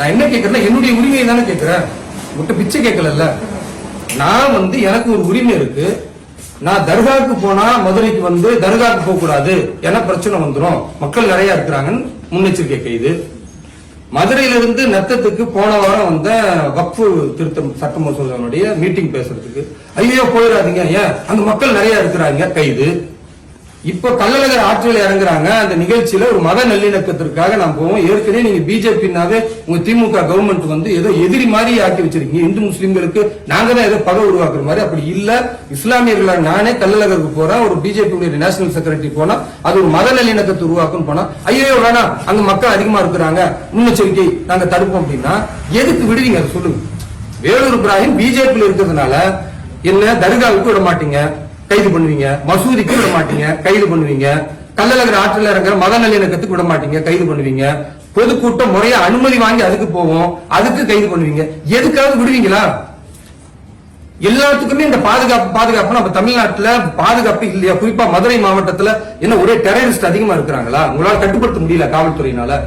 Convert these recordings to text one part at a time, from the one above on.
நான் என்ன கேட்கறேன்னா என்னுடைய உரிமையை தானே கேட்கிறேன் விட்டு பிச்சை கேட்கல நான் வந்து எனக்கு ஒரு உரிமை இருக்கு. நான் தர்காவுக்கு போனா மதுரைக்கு வந்து தர்காவுக்கு போக கூடாது. ஏன்னா பிரச்சனை வந்துடும் மக்கள் நிறைய இருக்கிறாங்கன்னு முன்னெச்சரிக்கை கைது மதுரையிலிருந்து நத்தத்துக்கு போன வாரம் வந்த வக்ஃபு திருத்தம் சட்ட மசோதாவுடைய மீட்டிங் பேசுறதுக்கு. ஐயோ போயிடாதீங்க ஏன்? அந்த மக்கள் நிறைய இருக்கிறாங்க கைது. இப்ப கள்ளழகர் ஆற்றில் இறங்குறாங்க. அந்த நிகழ்ச்சியில ஒரு மத நல்லிணக்கத்திற்காக நான் போவோம். ஏற்கனவே நீங்க பிஜேபினாவே உங்க திமுக கவர்மெண்ட் வந்து ஏதோ எதிரி மாதிரி ஆக்கி வச்சிருக்கீங்க. இந்து முஸ்லிம்களுக்கு நாங்க தான் ஏதோ பகை உருவாக்குற மாதிரி. அப்படி இல்ல. இஸ்லாமியர்களா நானே கள்ளழகருக்கு போறேன். ஒரு பிஜேபி நேஷனல் செக்ரட்டரி போனா அது ஒரு மத நல்லிணக்கத்தை உருவாக்கும் போனா ஐயோ வேணாம். அங்க மக்கள் அதிகமா இருக்கிறாங்க. முன்னெச்சரிக்கை நாங்க தடுப்போம் அப்படின்னா எதுக்கு விடுவீங்க அதை சொல்லுங்க. வேலூர் இப்ராஹிம் பிஜேபியில் இருக்கிறதுனால என்ன தர்காவுக்கு விட மாட்டீங்க. கைது பண்ணுவீங்க. மசூதிக்கு விட மாட்டீங்க. கைது பண்ணுவீங்க. கள்ளழகர் ஆற்றில் இறங்குற மத நல்லிணக்கத்துக்கு விட மாட்டீங்க. கைது பண்ணுவீங்க. பொதுக்கூட்டம் முறையா அனுமதி வாங்கி அதுக்கு போவோம். அதுக்கு கைது பண்ணுவீங்க. எதுக்காவது விடுவீங்களா? எல்லாத்துக்குமே இந்த பாதுகாப்பு பாதுகாப்பு நம்ம தமிழ்நாட்டுல பாதுகாப்பு இல்லையா? குறிப்பா மதுரை மாவட்டத்துல என்ன ஒரே டெரரிஸ்ட் அதிகமா இருக்கிறாங்களா? உங்களால கட்டுப்படுத்த முடியல காவல்துறையினால.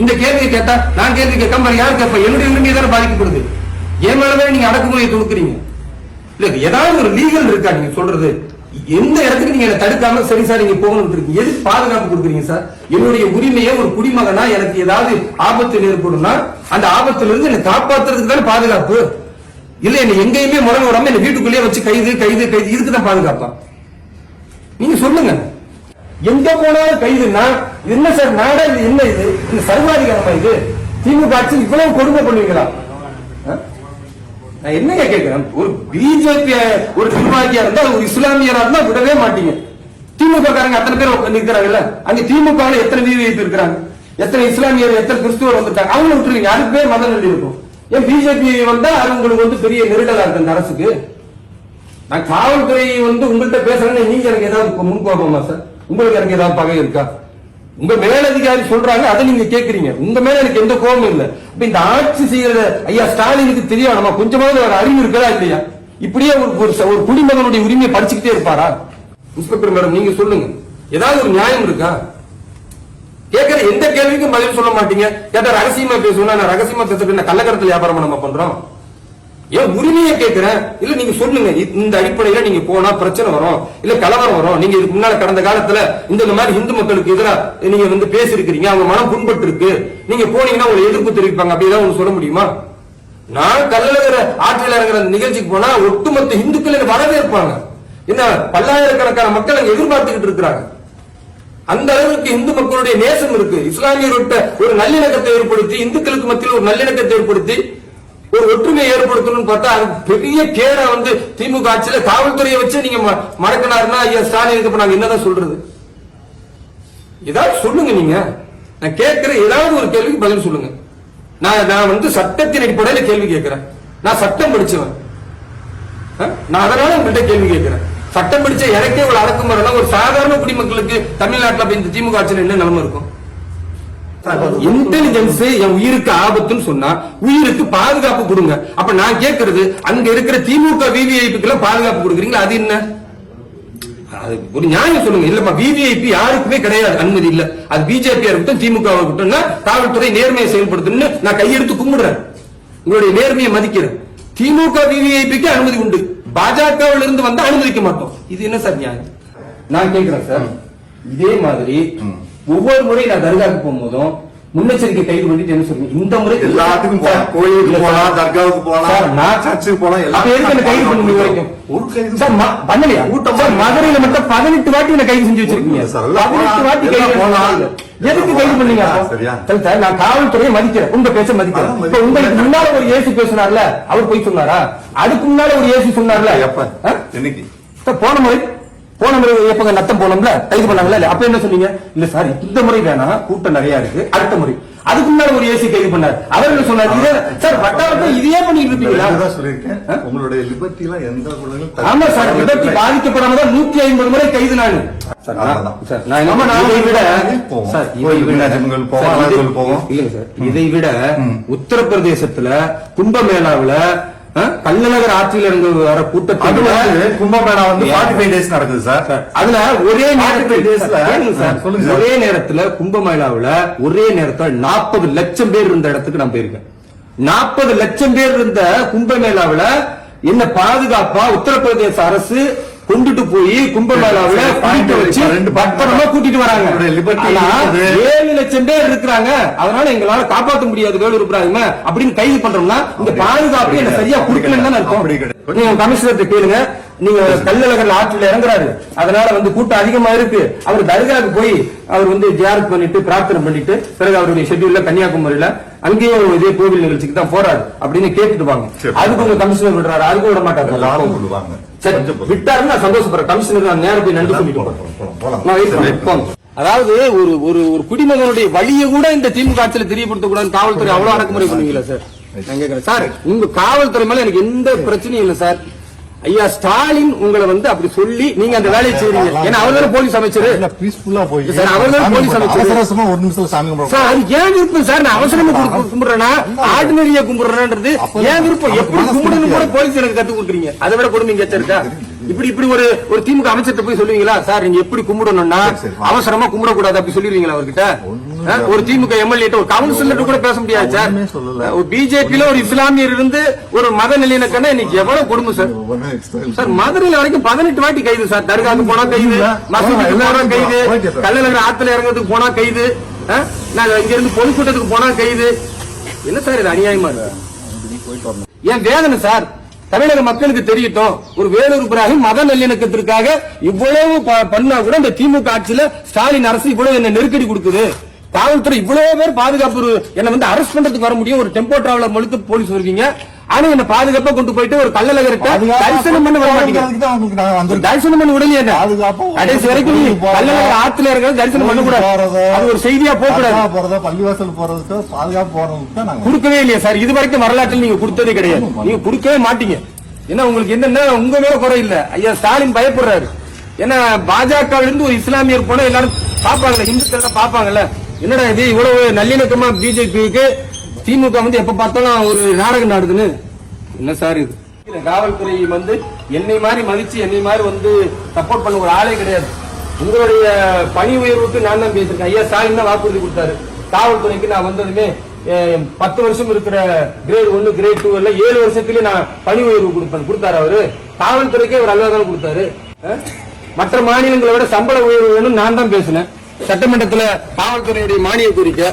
இந்த கேள்வியை கேட்டா நான் கேள்வி கேட்காம யாரு கேட்பேன் என்னுடைய உரிமை தானே பாதிக்கப்படுது. என் மேலவே நீங்க அடக்குமுறையை தொடுக்கிறீங்க? இல்ல ஏதாவது ஒரு லீகல் இருக்கா நீங்க சொல்றது? எந்த இடத்துக்கு நீங்க என்ன தடுக்காம சரி சார் நீங்க போகணும் இருக்கீங்க எதுக்கு பாதுகாப்பு கொடுக்குறீங்க சார்? என்னுடைய உரிமையை ஒரு குடிமகனா எனக்கு ஏதாவது ஆபத்து ஏற்படும்னா அந்த ஆபத்துல இருந்து என்னை காப்பாத்துறதுக்கு தானே பாதுகாப்பு? இல்ல என்ன எங்கேயுமே முறை விடாம என்ன வீட்டுக்குள்ளேயே வச்சு கைது கைது கைது இதுக்கு தான் பாதுகாப்பா? நீங்க சொல்லுங்க. எங்க போனாலும் கைதுன்னா என்ன சார் நாடா இது என்ன இது? இந்த சர்வாதிகாரமா இது? திமுக ஆட்சி இவ்வளவு கொடுமை பண்ணுவீங்களா? நான் என்னங்க கேட்கிறேன் ஒரு பிஜேபி ஒரு நிர்வாகியா இருந்தா ஒரு இஸ்லாமியரா இருந்தா விடவே மாட்டீங்க. திமுக காரங்க அத்தனை பேர் நிற்கிறாங்கல்ல அங்க திமுக எத்தனை எத்தனை விஐபி இருக்கிறாங்க எத்தனை இஸ்லாமியர் எத்தனை கிறிஸ்துவர் வந்துட்டாங்க அவங்க விட்டுருங்க அதுக்கு பேர் மத நல்லி இருக்கும் ஏன் பிஜேபி வந்தா அது உங்களுக்கு வந்து பெரிய நெருடலா இருக்கு அந்த அரசுக்கு? நான் காவல்துறை வந்து உங்கள்கிட்ட பேசுறேன்னு நீங்க எனக்கு ஏதாவது முன்கோபமா சார்? உங்களுக்கு எனக்கு ஏதாவது பகை இருக்கா? உங்க மேலதிகாரி சொல்றாங்க அதை நீங்க கேக்குறீங்க. உங்க மேல எனக்கு எந்த கோபமும் இல்ல. இப்ப இந்த ஆட்சி செய்யற ஐயா ஸ்டாலினுக்கு தெரியும். நம்ம கொஞ்சமாவது ஒரு அறிவு இருக்கா இல்லையா? இப்படியே ஒரு ஒரு ச- ஒரு குடிமகனுடைய உரிமையை படிச்சுக்கிட்டே இருப்பாரா? இன்ஸ்பெக்டர் மேடம் நீங்க சொல்லுங்க. ஏதாவது ஒரு நியாயம் இருக்கா? கேட்கிற எந்த கேள்விக்கும் பதில் சொல்ல மாட்டீங்க. கேட்டா ரகசியமா பேசுவோம் நான் ரகசியமா பேசுறது என்ன கள்ளக்கடத்தில் வியாபாரம் நம்ம பண்றோம். ஏன் உரிமையை கேட்கிறேன் இல்ல நீங்க சொல்லுங்க. இந்த அடிப்படையில நீங்க போனா பிரச்சனை வரும். இல்ல கலவரம் வரும். நீங்க இதுக்கு முன்னால கடந்த காலத்துல இந்த மாதிரி இந்து மக்களுக்கு எதிராக நீங்க வந்து பேசிருக்கிறீங்க அவங்க மனம் புண்பட்டு இருக்கு நீங்க போனீங்கன்னா ஒரு எதிர்ப்பு தெரிவிப்பாங்க. அப்படிதான் ஒண்ணு சொல்ல முடியுமா? நான் கல்லழகர ஆற்றில் இறங்குற நிகழ்ச்சிக்கு போனா ஒட்டுமொத்த இந்துக்கள் எனக்கு வரவேற்பாங்க. என்ன பல்லாயிரக்கணக்கான மக்கள் அங்க எதிர்பார்த்துக்கிட்டு இருக்கிறாங்க. அந்த அளவுக்கு இந்து மக்களுடைய நேசம் இருக்கு. இஸ்லாமியர்கிட்ட ஒரு நல்லிணக்கத்தை ஏற்படுத்தி இந்துக்களுக்கு மத்தியில் ஒரு நல்லிணக்கத்தை ஏற்படுத்தி ஒரு ஒற்றுமையை ஏற்படுத்தணும்னு பார்த்தா அது பெரிய கேட வந்து திமுக ஆட்சியில காவல்துறையை வச்சு நீங்க ம- ஐயா ஸ்டாலினுக்கு இப்ப நாங்க என்னதான் சொல்றது? ஏதாவது சொல்லுங்க நீங்க. நான் கேட்கிற ஏதாவது ஒரு கேள்விக்கு பதில் சொல்லுங்க. நான் நான் வந்து சட்டத்தின் அடிப்படையில கேள்வி கேட்கிறேன். நான் சட்டம் படிச்சவன். நான் அதனால உங்கள்கிட்ட கேள்வி கேட்கிறேன். சட்டம் படிச்ச எனக்கே ஒரு அடக்குமுறைனா ஒரு சாதாரண குடிமக்களுக்கு தமிழ்நாட்டில் இந்த திமுக ஆட்சியில் என்ன நிலைமை இருக்கும்? இன்டெலிஜென்ஸ் என் உயிருக்கு ஆபத்துன்னு சொன்னா உயிருக்கு பாதுகாப்பு கொடுங்க. அப்ப நான் கேட்கறது அங்க இருக்கிற திமுக விவிஐபிக்கு பாதுகாப்பு கொடுக்குறீங்களா? அது என்ன? அது ஒரு நியாயம் சொல்லுங்க. இல்லப்பா விவிஐபி யாருக்குமே கிடையாது அனுமதி இல்ல. அது பிஜேபி இருக்கட்டும் திமுக இருக்கட்டும் காவல்துறை நேர்மையை செயல்படுத்தணும்னு நான் கையெடுத்து கும்பிடுறேன். உங்களுடைய நேர்மையை மதிக்கிறேன். திமுக விவிஐபிக்கு அனுமதி உண்டு. பாஜகவில் இருந்து வந்தா அனுமதிக்க மாட்டோம். இது என்ன சார் நியாயம்? நான் கேட்கிறேன் சார். இதே மாதிரி ஒவ்வொரு முறை நான் தர்காவுக்கு போகும்போதும் முன்னெச்சரிக்கை கைது பண்ணிட்டு என்ன சொல்றீங்க இந்த முறை எல்லாத்துக்கும் போலாம். கோயிலுக்கு போலாம். தர்காவுக்கு போலாம், நான் சர்ச்சுக்கு போலாம், எதுக்கு என்ன கைது பண்ணி வரைக்கும் ஒரு கைது சார் பண்ணலையா? கூட்டம் சார் மதுரையில மட்டும் பதினெட்டு வாட்டி என்ன கைது செஞ்சு வச்சிருக்கீங்க. சார், பதினெட்டு வாட்டி கைது போலாம். எதுக்கு கைது பண்ணீங்க? சரியா? சரி நான் காவல்துறையை மதிக்கிறேன். உங்க பேச்ச மதிக்கிறேன். இப்ப உங்களுக்கு முன்னால ஒரு ஏசி பேசினார்ல அவர் போய் சொன்னாரா? அதுக்கு முன்னால ஒரு ஏசி சொன்னார்ல? எப்ப? என்னைக்கு? போன முறை போன முறை எப்பங்க நத்தம் போனோம்ல கைது பண்ணாங்கல்ல அப்ப என்ன சொன்னீங்க? இல்ல சார் இந்த முறை வேணாம் கூட்டம் நிறைய இருக்கு அடுத்த முறை. அதுக்கு முன்னால ஒரு ஏசி கைது பண்ணார். அவர் என்ன சொன்னார்? சார் வட்டாரத்தை இதையே பண்ணிட்டு இருப்பீங்களா சொல்லியிருக்கேன்? உங்களுடைய லிபர்ட்டி எல்லாம் எந்த ஆமா சார் முடியாது. பாதிக்கப்படாம தான் நூத்தி ஐம்பது முறை கைது நானு. இதை விட. உத்தரப்பிரதேசத்துல கும்பமேளாவுல ஆ, கள்ளழகர் ஆற்றில் இருந்து வர கூட்டத்தில் கும்பமேளா வந்து 45 டேஸ் நடக்குது சார். அதுல ஒரே நேரத்தில். ஒரே நேரத்துல கும்பமேளாவுல ஒரே நேரத்துல நாற்பது லட்சம் பேர் இருந்த இடத்துக்கு நான் போயிருக்கேன். நாற்பது லட்சம் பேர் இருந்த கும்பமேளாவுல என்ன பாதுகாப்பா உத்தரப்பிரதேச அரசு கொண்டுட்டு போய் கும்பமேளாவுல point வச்சு பத்திரமா கூட்டிட்டு வராங்க. ஏழு லட்சம் பேர் இருக்கிறாங்க. அதனால எங்களால காப்பாற்ற முடியாது வேலூர் இப்ராஹிம அப்படின்னு கைது பண்றோம்னா இந்த பாதுகாப்பு என்ன சரியா கொடுக்கலன்னு தானே. நீங்க கமிஷனர்கிட்ட கேளுங்க. நீங்க கல்லழகர் ஆற்றில் இறங்குறாரு. அதனால வந்து கூட்டம் அதிகமா இருக்கு. அவர் தர்காவுக்கு போய் அவர் வந்து ஜியாரத் பண்ணிட்டு பிரார்த்தனை பண்ணிட்டு பிறகு அவருடைய ஷெட்யூல்ல கன்னியாகுமரியில அங்கேயும் இதே கோவில் நிகழ்ச்சிக்கு தான் போறாரு அப்படின்னு கேட்டுட்டு வாங்க. அதுக்கு உங்க கமிஷனர் விடுறாரு. அதுக்கு விட மாட்டாரு. விடுவாங்க. சரி. விட்டாருன்னு நான் சந்தோஷப்படுறேன். கமிஷனர் நான் நேரம் போய் நன்றி சொல்லிட்டு போறேன். நான். அதாவது ஒரு ஒரு ஒரு குடிமகனுடைய வழியை கூட இந்த திமுக ஆட்சியில தெரியப்படுத்த கூடாது காவல்துறை அவ்வளவு அடக்குமுறை பண்ணுவீங்களா சார்? நான் சார் உங்க காவல்துறை மேல எனக்கு எந்த பிரச்சனையும் இல்ல சார். ஐயா ஸ்டாலின் உங்களை வந்து அப்படி சொல்லி நீங்க அந்த வேலையை செய்றீங்க. ஏன்னா அவர் தானே போலீஸ் அமைச்சர். peaceful-ஆ போய். சார், அவர் தான் போலீஸ். அமைச்சர். அவசரமா ஒரு நிமிஷத்துல சாமி சார் அது ஏன் விருப்பம்? சார் நான் அவசரமா குடு- கும்பிடுறேனா ஆர்டினரியா கும்பிடுறேன்றது ஏன் விருப்பம்? எப்படி கும்பிடணும் கூட போலீஸ் எனக்கு கத்து கொடுக்குறீங்க. அதை விட கொடுமை இங்க இருக்கா இப்படி இப்படி ஒரு ஒரு திமுக அமைச்சர்கிட்ட போய் சொல்லுவீங்களா? சார் நீங்க எப்படி கும்பிடணும்னா. அவசரமா கும்பிடக்கூடாது அப்படி சொல்லிடுவீங்களா அவர்கிட்ட? ஒரு திமுக எம்எல்ஏ ஒரு கவுன்சிலர் கூட பேச முடியாது சார். ஒரு பிஜேபியில ஒரு இஸ்லாமியர் இருந்து ஒரு மத நிலையினக்கன்னா இன்னைக்கு எவ்வளவு கொடுமை சார் சார் மதுரையில வரைக்கும் பதினெட்டு வாட்டி கைது சார் தர்காவுக்கு போனா கைது. மசூதிக்கு போனா கைது. கல்லழகர் ஆத்துல இறங்குறதுக்கு போனா கைது? நான் இங்க இருந்து பொதுக்கூட்டத்துக்கு போனா கைது. என்ன சார் இது அநியாயமா இருக்கு? ஏன் வேதனை சார் தமிழக மக்களுக்கு தெரியட்டும் ஒரு வேலூர் இப்ராஹிம் மத நல்லிணக்கத்திற்காக இவ்வளவு பண்ணா கூட இந்த திமுக ஆட்சியில ஸ்டாலின் அரசு இவ்வளவு என்ன நெருக்கடி கொடுக்குது. காவல்துறை இவ்வளவு பேர் பாதுகாப்பு என்ன வந்து அரெஸ்ட் பண்றதுக்கு வர முடியும். ஒரு டெம்போ டிராவலர் முழுக்க போலீஸ் வருவீங்க ஆனா என்ன பாதுகாப்பா கொண்டு போயிட்டு ஒரு பாதுகாப்பா தரிசனம் பண்ண வர மாட்டீங்க. தரிசனம் பண்ண விடலையே கடைசி வரைக்கும் நீ கல்லழகர் ஆத்துல இருக்கிறது தரிசனம் பண்ண கூடாது. அது ஒரு செய்தியா போக கூடாது. போறதா, பள்ளிவாசல் போறதுக்கு பாதுகாப்பு போறதுக்கு கொடுக்கவே இல்லையா சார். இது வரைக்கும் வரலாற்றில் நீங்க கொடுத்ததே கிடையாது. நீங்க கொடுக்கவே மாட்டீங்க. ஏன்னா உங்களுக்கு என்னன்னா உங்க மேல குறை இல்ல. ஐயா ஸ்டாலின் பயப்படுறாரு. ஏன்னா பாஜக இருந்து ஒரு இஸ்லாமியர் போனா எல்லாரும் பாப்பாங்கல்ல இந்துக்கள் பாப்பாங்கல்ல. என்னடா இது? இவ்வளவு நல்லிணக்கமா பிஜேபிக்கு திமுக வந்து எப்ப பார்த்தாலும் ஒரு நாடகம் நாடுதுன்னு. என்ன சார் இது? காவல்துறை வந்து என்னை மாதிரி மதிச்சு என்னை மாதிரி வந்து சப்போர்ட் பண்ண ஒரு ஆளே கிடையாது. உங்களுடைய பணி உயர்வுக்கு நான் தான் பேசியிருக்கேன். ஐயா ஸ்டாலின் தான் வாக்குறுதி கொடுத்தாரு. காவல்துறைக்கு நான் வந்ததுமே பத்து வருஷம் இருக்கிற கிரேட் ஒன்னு கிரேட் டூ எல்லாம் ஏழு வருஷத்துலயே நான் பணி உயர்வு கொடுப்பேன். கொடுத்தாரு அவரு. காவல்துறைக்கே அவர் அல்லா கொடுத்தாரு. மற்ற மாநிலங்களை விட சம்பள உயர்வு வேணும் நான் தான் பேசினேன். சட்டமன்றத்தில் காவல்துறையுடைய மானிய கோரிக்கை.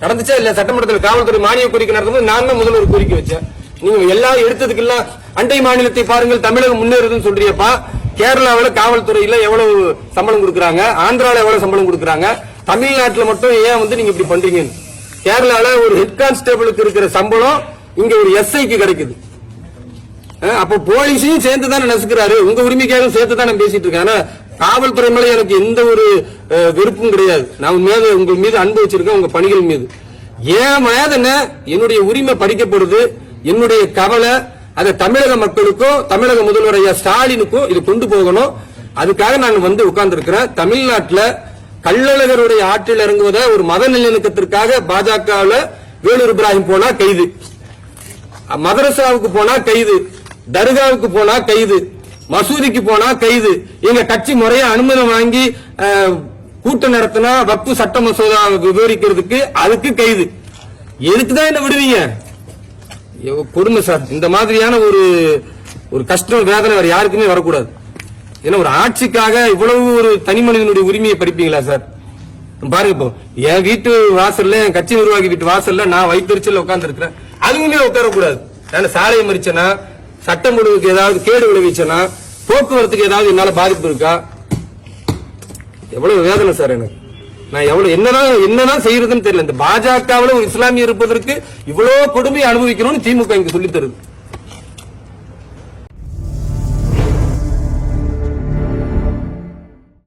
நடந்துச்சா இல்ல சட்டமன்றத்தில் காவல்துறை மானிய கோரிக்கை நடந்தது நான் தான் முதல்வர் கோரிக்கை வச்சேன். நீங்க எல்லாம் எடுத்ததுக்கு எல்லாம் அண்டை மாநிலத்தை பாருங்கள் தமிழகம் முன்னேறுதுன்னு சொல்றியப்பா. கேரளாவில் காவல்துறையில எவ்வளவு சம்பளம் கொடுக்குறாங்க? ஆந்திராவில் எவ்வளவு சம்பளம் கொடுக்குறாங்க? தமிழ்நாட்டில் மட்டும் ஏன் வந்து நீங்க இப்படி பண்றீங்கன்னு கேரளாவில் ஒரு ஹெட் கான்ஸ்டேபிளுக்கு இருக்கிற சம்பளம் இங்க ஒரு எஸ்ஐக்கு கிடைக்குது. அஹ் அப்ப போலீஸையும் சேர்த்து தானே நசுக்கிறாரு. உங்க உரிமைக்காக சேர்த்து தானே பேசிட்டு இருக்கேன். காவல்துறை மேல எனக்கு எந்த ஒரு வெறுப்பும் கிடையாது. நான் மேல உங்கள் மீது அன்பு வச்சிருக்கேன் உங்க பணிகள் மீது. ஏன் வேதனை என்னுடைய உரிமை படிக்கப்படுது என்னுடைய கவலை அதை தமிழக மக்களுக்கும் தமிழக முதல்வர் ஐயா ஸ்டாலினுக்கும் இது கொண்டு போகணும். அதுக்காக நான் வந்து உட்கார்ந்து தமிழ்நாட்டில் தமிழ்நாட்டுல கள்ளழகருடைய ஆற்றில் இறங்குவதை ஒரு மத நல்லிணக்கத்திற்காக பாஜகவில் வேலூர் இப்ராஹிம் போனா கைது. மதரசாவுக்கு போனா கைது. தர்காவுக்கு போனா கைது. மசூதிக்கு போனா கைது. எங்க கட்சி முறையா அனுமதி வாங்கி கூட்டம் நடத்தினா வக்பு சட்ட மசோதா விவரிக்கிறதுக்கு அதுக்கு கைது. எதுக்குதான் என்ன விடுவீங்க? கொடுமை சார். இந்த மாதிரியான ஒரு ஒரு கஷ்டம் வேதனை வேற யாருக்குமே வரக்கூடாது. ஏன்னா ஒரு ஆட்சிக்காக இவ்வளவு ஒரு தனி மனிதனுடைய உரிமையை படிப்பீங்களா சார்? பாருங்க இப்போ என் வீட்டு வாசல்ல என் கட்சி நிர்வாகி வீட்டு வாசல்ல நான் வைத்தறிச்சல் உட்கார்ந்து இருக்கிறேன் அதுவுமே உட்காரக்கூடாது. நான் சாலையை மறிச்சேன்னா சட்டம் ஒழுங்குக்கு ஏதாவது கேடு விளைவிச்சனா போக்குவரத்துக்கு ஏதாவது என்னால பாதிப்பு இருக்கா? எவ்வளவு வேதனை சார் எனக்கு. நான் எவ்வளவு என்னதான் என்னதான் செய்யறதுன்னு தெரியல. இந்த பாஜகவுல ஒரு இஸ்லாமிய இருப்பதற்கு இவ்வளவு கொடுமையை அனுபவிக்கணும்னு திமுக இங்க சொல்லித் தருது